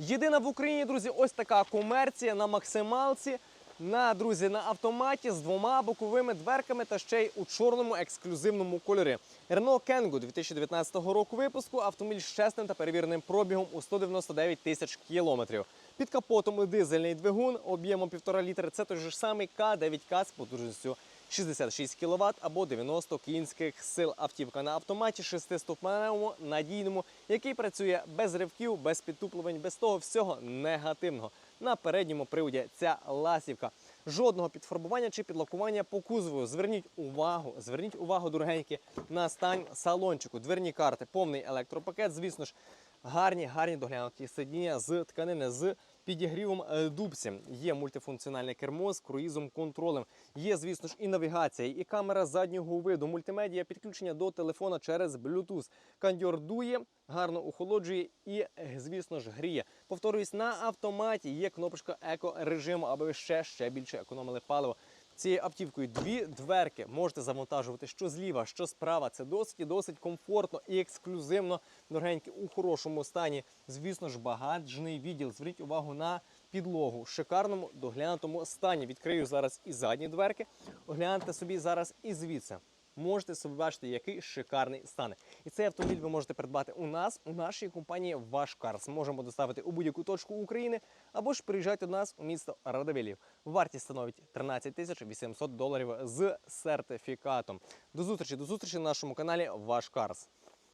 Єдина в Україні, друзі, ось така комерція на максималці. На друзі, на автоматі з двома боковими дверками та ще й у чорному ексклюзивному кольорі. Renault Kangoo 2019 року випуску. Автомобіль з чесним та перевіреним пробігом у 199 тисяч кілометрів. Під капотом дизельний двигун об'ємом 1,5 літри. Це той же самий К9К з потужністю 66 кВт або 90 кінських сил. Автівка на автоматі шестиступеневому, надійному, який працює без ривків, без підтуплювань, без того всього негативного. На передньому приводі ця ласівка. Жодного підфарбування чи підлакування по кузову. Зверніть увагу, зверніть увагу, дорогенькі, на стан салончику. Дверні карти, повний електропакет. Звісно ж, гарні, гарні доглянуті сидіння з тканини з підігрівом е, дубці. Є мультифункціональне кермо з круїзом контролем. Є, звісно ж, і навігація, і камера заднього виду, мультимедіа, підключення до телефона через Bluetooth. Кандьор дує, гарно охолоджує і, е, звісно ж, гріє. Повторюсь, на автоматі є кнопочка еко-режиму, аби ви ще, ще більше економили паливо. Цією автівкою дві дверки можете завантажувати що зліва, що справа. Це досить і досить комфортно і ексклюзивно. Дорогенькі у хорошому стані. Звісно ж, багажний відділ. Зверніть увагу на підлогу в шикарному доглянутому стані. Відкрию зараз і задні дверки. Огляньте собі зараз і звідси. Можете собі бачити, який шикарний стан. І цей автомобіль ви можете придбати у нас, у нашій компанії Ваш Карс. Можемо доставити у будь-яку точку України або ж приїжджайте до нас у місто Радивилів. Вартість становить 13 тисяч 800 доларів з сертифікатом. До зустрічі, до зустрічі на нашому каналі Ваш Карс.